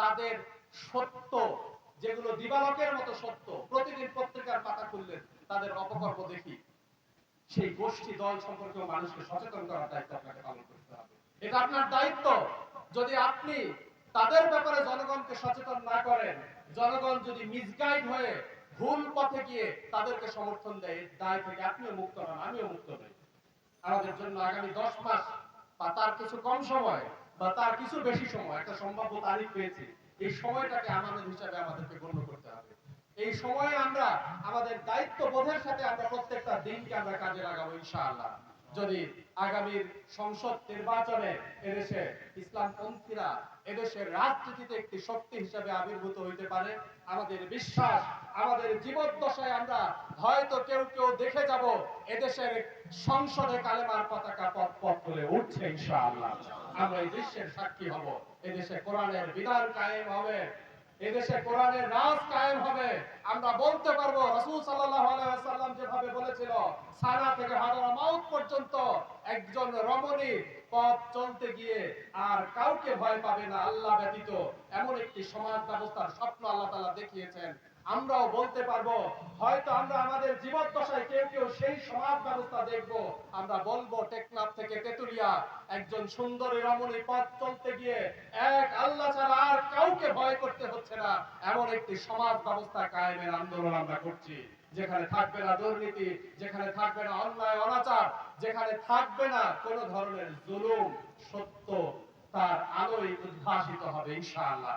তাদের সত্য, যেগুলো দিবালকের মতো সত্য, প্রতিদিন পত্রিকার পাতা খুললে তাদের অপকর্ম দেখি। সেই গোষ্ঠী দল সম্পর্কে মানুষকে সচেতন করার দায়িত্ব আপনাকে পালন করতে হবে। এটা আপনার দায়িত্ব। যদি আপনি তাদের ব্যাপারে জনগণকে সচেতন না করেন, জনগণ যদি মিসগাইড হয়ে ভুল পথে গিয়ে তাদেরকে সমর্থন দেয় দায় থেকে আপনিও মুক্ত হন, আমিও মুক্ত নই। আমাদের জন্য আগামী দশ মাস বা তার কিছু কম সময় বা তার কিছু বেশি সময়, একটা সম্ভাব্য তারিখ পেয়েছি, এই সময়টাকে আমাদের হিসাবে আমাদেরকে গণ্য করতে হবে। এই সময়ে আমরা আমাদের দায়িত্ব বোধের সাথে আমরা প্রত্যেকটা দিনকে আমরা কাজে লাগাবো, ইনশাআল্লাহ। যদি আগামীর সংসদ নির্বাচনে এদেশে ইসলামপন্থীরা এদেশের রাজনীতিতে একটি শক্তি হিসাবে আবির্ভূত হইতে পারে, আমাদের বিশ্বাস, আমাদের জীবদ্দশায় আমরা হয়তো কেউ কেউ দেখে যাব, এদেশের সংসদে কালেমার পতাকা পথ পথ করে উঠছে, ইনশাআল্লাহ। আমরা এই দৃশ্যের সাক্ষী হব। এদেশে কোরআনের বিধান কায়েম হবে। এদেশে কোরআনের রাজ কায়েম হবে। আমরা বলতে পারব, রাসূল ওয়াসাল্লাম যেভাবে বলেছিল, সানা থেকে হাজারা মাউত পর্যন্ত একজন রমণী পথ চলতে গিয়ে আর কাউকে ভয় পাবে না, আল্লাহ ব্যতীত। এমন একটি সমাজ ব্যবস্থার স্বপ্ন আল্লাহ তাআলা দেখিয়েছেন। আমরাও বলতে পারব, হয়তো আমরা আমাদের জীবদ্দশায় কেউ কেউ সেই সমাজ ব্যবস্থা দেখব। আমরা বলব, টেকনাফ থেকে তেতুলিয়া, একজন সুন্দরী রমণী পথ চলতে গিয়ে এক আল্লাহ ছাড়া আর কাউকে ভয় করতে হচ্ছে না। এমন একটি সমাজ ব্যবস্থা কায়েমের আন্দোলন আমরা করছি। যেখানে থাকবে না দুর্নীতি, যেখানে থাকবে না অন্যায়, অনাচার, যেখানে থাকবে না কোন ধরনের জুলুম, সত্য, তার আলোয় উদ্ভাসিত হবে, ইনশাআল্লাহ।